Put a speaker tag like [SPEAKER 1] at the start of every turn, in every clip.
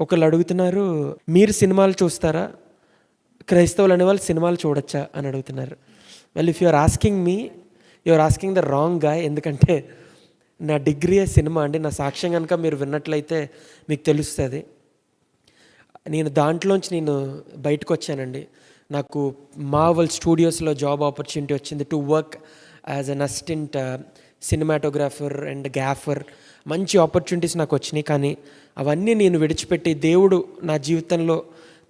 [SPEAKER 1] ఒకళ్ళు అడుగుతున్నారు మీరు సినిమాలు చూస్తారా? క్రైస్తవులు అనేవాళ్ళు సినిమాలు చూడొచ్చా? అని అడుగుతున్నారు. Well if you're asking me you're asking the రాంగ్గా ఎందుకంటే నా డిగ్రీ సినిమా అండి. నా సాక్ష్యం కనుక మీరు విన్నట్లయితే మీకు తెలుస్తుంది. నేను దాంట్లోంచి నేను బయటకు వచ్చానండి నాకు మావల్ స్టూడియోస్లో జాబ్ ఆపర్చునిటీ వచ్చింది to work as an assistant cinematographer and gaffer మంచి ఆపర్చునిటీస్ నాకు వచ్చినాయి. కానీ అవన్నీ నేను విడిచిపెట్టి దేవుడు నా జీవితంలో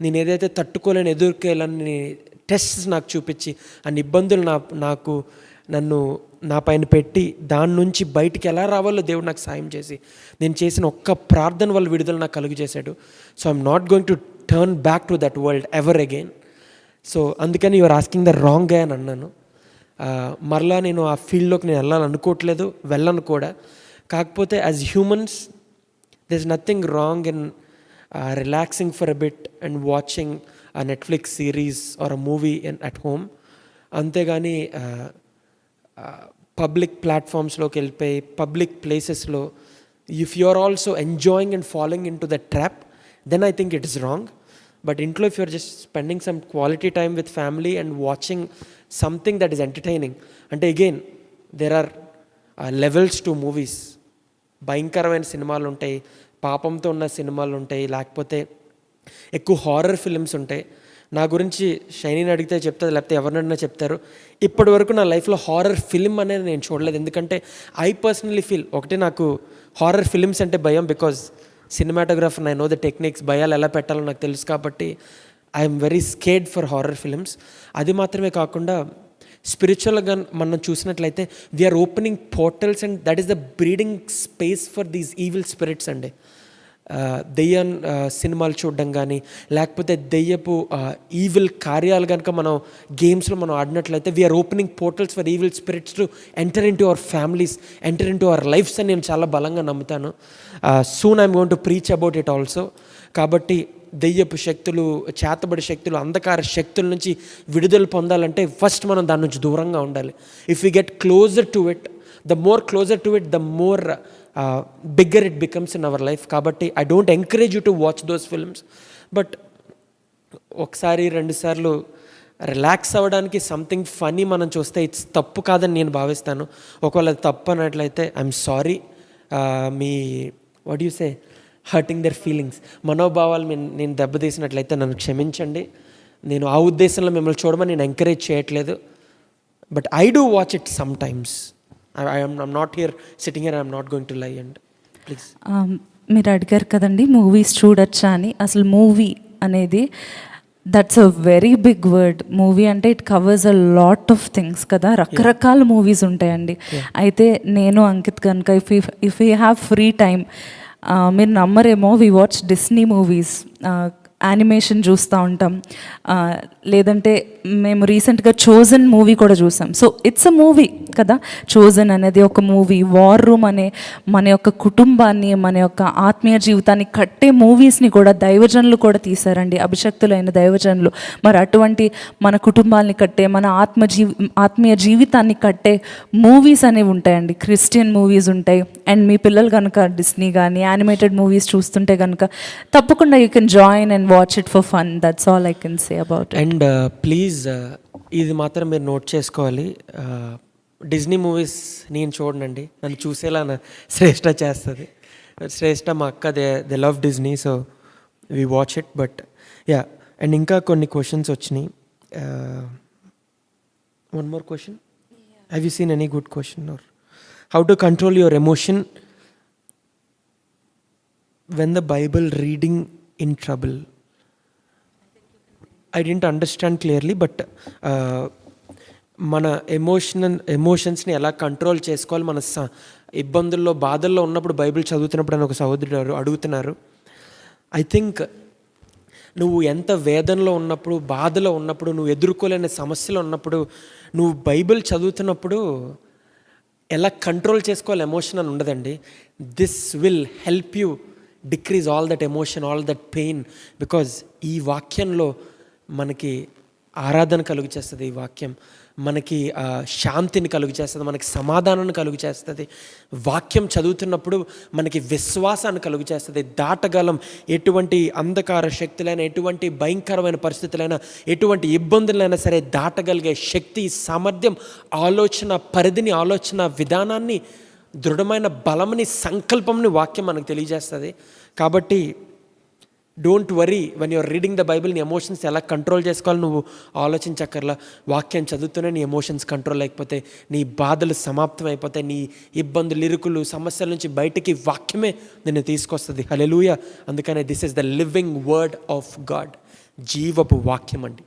[SPEAKER 1] నేను ఏదైతే తట్టుకోలేని ఎదుర్కోలేని టెస్ట్స్ నాకు చూపించి అన్ని ఇబ్బందులు నా నాకు నన్ను నా పైన పెట్టి దాని నుంచి బయటికి ఎలా రావాలో దేవుడు నాకు సాయం చేసి నేను చేసిన ఒక్క ప్రార్థన వల్ల విడుదల నాకు కలుగు చేశాడు. So I'm not going to turn back to that world ever again so అందుకని యువర్ ఆస్కింగ్ ద రాంగ్ అని అన్నాను. మరలా నేను ఆ ఫీల్డ్లోకి నేను వెళ్ళాలనుకోవట్లేదు వెళ్ళను కూడా. కాకపోతే as humans there is nothing wrong in relaxing for a bit and watching a Netflix series or a movie in at home అంతేగాని పబ్లిక్ ప్లాట్ఫామ్స్లోకి వెళ్ళిపోయి పబ్లిక్ ప్లేసెస్లో if you are also enjoying and following into the trap then I think it is wrong but ఇంట్లో if you're just spending some quality time with family and watching something that is entertaining అంటే again there are levels to movies భయంకరమైన సినిమాలు ఉంటాయి పాపంతో ఉన్న సినిమాలు ఉంటాయి లేకపోతే ఎక్కువ హారర్ ఫిల్మ్స్ ఉంటాయి. నా గురించి షైనీని అడిగితే చెప్తారు లేకపోతే ఎవరినైనా చెప్తారు. ఇప్పటి వరకు నా లైఫ్లో హారర్ ఫిల్మ్ అనేది నేను చూడలేదు. ఎందుకంటే ఐ పర్సనలీ ఫీల్ ఒకటి నాకు హారర్ ఫిల్మ్స్ అంటే భయం because cinematographer I know the techniques భయాలు ఎలా పెట్టాలో నాకు తెలుసు కాబట్టి I'm very scared for horror films అది మాత్రమే కాకుండా స్పిరిచువల్గా మనం చూసినట్లయితే we're opening portals and that is the breeding space for these evil spirits అండి ఆ, దెయ్యం uh, సినిమాలు చూడడం కానీ లేకపోతే దెయ్యపు uh, ఈవిల్ కార్యాలు కనుక మనం గేమ్స్లో మనం ఆడినట్లయితే we're opening portals for evil spirits to enter into our families enter into our lives అని నేను చాలా బలంగా నమ్ముతాను. Soon I'm gonna preach about it also కాబట్టి దెయ్యపు శక్తులు చేతబడి శక్తులు అంధకార శక్తుల నుంచి విడుదల పొందాలంటే ఫస్ట్ మనం దాని నుంచి దూరంగా ఉండాలి. If you get closer to it the more closer to it the more bigger it becomes in our life కాబట్టి I don't encourage you to watch those films but ఒకసారి రెండుసార్లు రిలాక్స్ అవ్వడానికి సంథింగ్ ఫనీ మనం చూస్తే it's తప్పు కాదని నేను భావిస్తాను. ఒకవేళ తప్పు అన్నట్లయితే I'm sorry uh, me what you say hurting their feelings మనోభావాలు నేను- దెబ్బతీసినట్లయితే నన్ను క్షమించండి. నేను ఆ ఉద్దేశంలో మిమ్మల్ని చూడమని నేను ఎంకరేజ్ చేయట్లేదు. But I do watch it sometimes I'm I'm not here sitting here I'm not going to lie and please
[SPEAKER 2] మీరు అడిగారు కదండి మూవీస్ చూడొచ్చా అని. అసలు మూవీ అనేది that's a very big word movie అంటే it covers a lot of things కదా. రకరకాల మూవీస్ ఉంటాయండి. అయితే నేను అంకిత్ కనుక if if you have free time మీరు నమ్మరేమో we watch Disney movies animation చూస్తూ ఉంటాం. లేదంటే మేము రీసెంట్గా చోజన్ మూవీ కూడా చూసాం. సో ఇట్స్ అ మూవీ కదా? చోజన్ అనేది ఒక మూవీ వార్ రూమ్ అనే మన యొక్క కుటుంబాన్ని మన యొక్క ఆత్మీయ జీవితాన్ని కట్టే మూవీస్ని కూడా దైవజనులు కూడా తీశారండి. అభిషక్తులైన దైవజనులు. మరి అటువంటి మన కుటుంబాల్ని కట్టే మన ఆత్మ జీవి ఆత్మీయ జీవితాన్ని కట్టే మూవీస్ అనేవి ఉంటాయండి. క్రిస్టియన్ మూవీస్ ఉంటాయి. అండ్ మీ పిల్లలు కనుక డిస్నీ కానీ యానిమేటెడ్ మూవీస్ చూస్తుంటే కనుక తప్పకుండా you can join and watch it for fun that's all I can say about
[SPEAKER 1] and please ఇది మాత్రం మీరు నోట్ చేసుకోవాలి. డిజ్నీ మూవీస్ నేను చూడనండి. నన్ను చూసేలా శ్రేష్ట చేస్తుంది. శ్రేష్ట మా అక్క they they love Disney so we watch it but yeah and ఇంకా కొన్ని క్వశ్చన్స్ వచ్చినాయి. One more question have you seen any good question or how to control your emotion when the Bible reading in trouble I don't understand clearly but మన emotional ఎమోషన్స్ని ఎలా control చేసుకోవాలి మన స- ఇబ్బందుల్లో బాధల్లో ఉన్నప్పుడు బైబిల్ చదువుతున్నప్పుడు అని ఒక సహోదరుడు అడుగుతున్నారు. ఐ థింక్ నువ్వు ఎంత వేదనలో ఉన్నప్పుడు బాధలో ఉన్నప్పుడు నువ్వు ఎదుర్కోలేని సమస్యలు ఉన్నప్పుడు నువ్వు బైబిల్ చదువుతున్నప్పుడు ఎలా కంట్రోల్ చేసుకోవాలి ఎమోషన్ అని ఉండదండి. This will help you decrease all that emotion all that pain because ఈ వాక్యంలో మనకి ఆరాధన కలుగు చేస్తుంది ఈ వాక్యం. మనకి శాంతిని కలుగు చేస్తుంది మనకి సమాధానాన్ని కలుగు చేస్తుంది వాక్యం చదువుతున్నప్పుడు మనకి విశ్వాసాన్ని కలుగు చేస్తుంది దాటగలం ఎటువంటి అంధకార శక్తులైన ఎటువంటి భయంకరమైన పరిస్థితులైనా ఎటువంటి ఇబ్బందులైనా సరే దాటగలిగే శక్తి సామర్థ్యం ఆలోచన పరిధిని ఆలోచన విధానాన్ని దృఢమైన బలంని సంకల్పంని వాక్యం మనకు తెలియజేస్తుంది. కాబట్టి don't worry one you're reading the Bible నీ ఎమోషన్స్ ఎలా కంట్రోల్ చేసుకోవాలి నువ్వు ఆలోచించక్కర్లా. వాక్యం చదువుతూనే నీ ఎమోషన్స్ కంట్రోల్ అయిపోతే నీ బాధలు సమాప్తం అయిపోతాయి నీ ఇబ్బందులు ఇరుకులు సమస్యల నుంచి బయటికి వాక్యమే నిన్ను తీసుకొస్తుంది. హలెలూయ అందుకనే this is the living word of God జీవపు వాక్యం అండి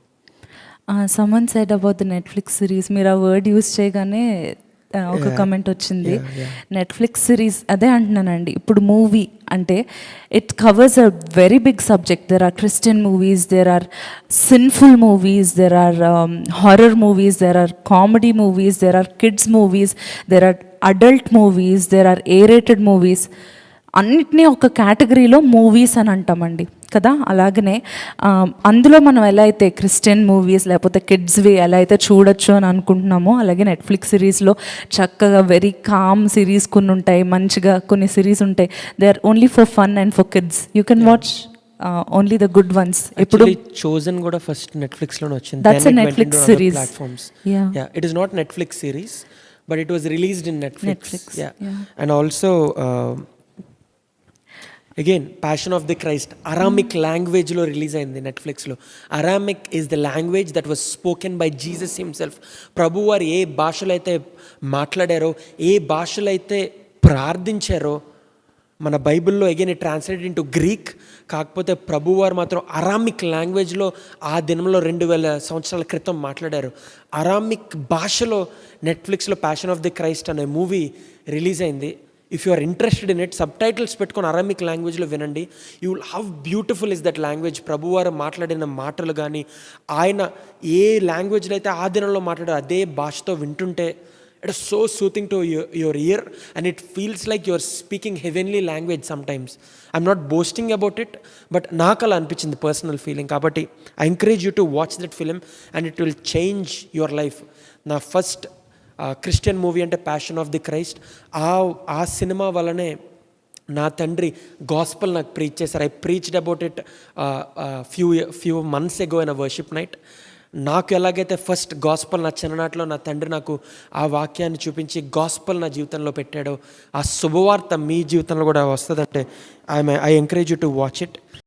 [SPEAKER 2] someone said about the Netflix series మీరు ఆ వర్డ్ యూస్ చేయగానే ఒక కమెంట్ వచ్చింది. నెట్ఫ్లిక్స్ సిరీస్ అదే అంటున్నానండి. ఇప్పుడు మూవీ అంటే it covers a very big subject there are Christian movies there are sinful movies there are horror movies there are comedy movies there are kids movies there are adult movies there are A rated movies అన్నిటినీ ఒక కేటగిరీలో movies అని అంటామండి కదా? అలాగనే అందులో మనం ఎలా అయితే క్రిస్టియన్ మూవీస్ లేకపోతే కిడ్స్వి ఎలా అయితే చూడొచ్చు అని అనుకుంటున్నామో అలాగే నెట్ఫ్లిక్స్ సిరీస్లో చక్కగా వెరీ కామ్ సిరీస్ కొన్ని ఉంటాయి మంచిగా కొన్ని సిరీస్ ఉంటాయి. They are only for fun and for kids you can watch only the good ones ఇప్పుడు
[SPEAKER 1] చోజన్ కూడా ఫస్ట్ నెట్ఫ్లిక్స్లోనే వచ్చింది
[SPEAKER 2] a Netflix series.
[SPEAKER 1] Platforms
[SPEAKER 2] Yeah.
[SPEAKER 1] yeah it is not netflix series but it was released in netflix,
[SPEAKER 2] Netflix,
[SPEAKER 1] yeah. Again passion of the Christ Aramaic లాంగ్వేజ్లో release అయింది నెట్ఫ్లిక్స్లో Aramaic is the language that was spoken by Jesus himself ప్రభు వారు ఏ భాషలో అయితే మాట్లాడారో ఏ భాషలో అయితే ప్రార్థించారో మన బైబిల్లో అగైన్ ట్రాన్స్లేట్ ఇంటూ గ్రీక్ కాకపోతే ప్రభువారు మాత్రం అరామిక్ లాంగ్వేజ్లో ఆ దినంలో రెండు వేల సంవత్సరాల క్రితం మాట్లాడారు. అరామిక్ భాషలో నెట్ఫ్లిక్స్లో ప్యాషన్ ఆఫ్ ది క్రైస్ట్ అనే మూవీ రిలీజ్ అయింది. If you are interested in it subtitles పెట్టుకొని అరామిక్ లాంగ్వేజ్లో వినండి. You will how beautiful is that language ప్రభువారు మాట్లాడిన మాటలు కానీ ఆయన ఏ లాంగ్వేజ్లో అయితే ఆ దినంలో మాట్లాడారు అదే భాషతో వింటుంటే it is so soothing to your ear and it feels like your speaking heavenly language sometimes I'm not boasting about it but నాకు అలా అనిపించింది పర్సనల్ ఫీలింగ్ కాబట్టి I encourage you to watch that film and it will change your life నా first Christian movie అంటే passion of the Christ ఆ ఆ cinema వల్లనే నా తండ్రి గాస్పల్ నాకు ప్రీచ్ చేశారు. I preached about it few few months ago in a worship night నాకు ఎలాగైతే ఫస్ట్ గాస్పల్ నా చిన్ననాటిలో నా తండ్రి నాకు ఆ వాక్యాన్ని చూపించి గాస్పల్ నా జీవితంలో పెట్టాడో ఆ శుభవార్త మీ జీవితంలో కూడా వస్తుందంటే I I encourage you to watch it